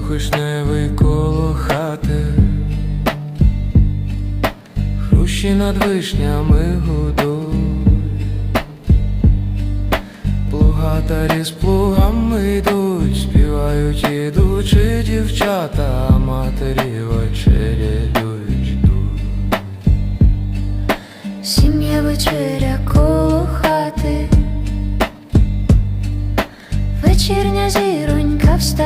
вишневий коло хати, хрущі над вишнями гудуть, плугатарі з плугами йдуть, співають ідучі дівчата, а матері вечеряють ждуть. Сім'я вечеря коло хати, вечірня зіронька встає,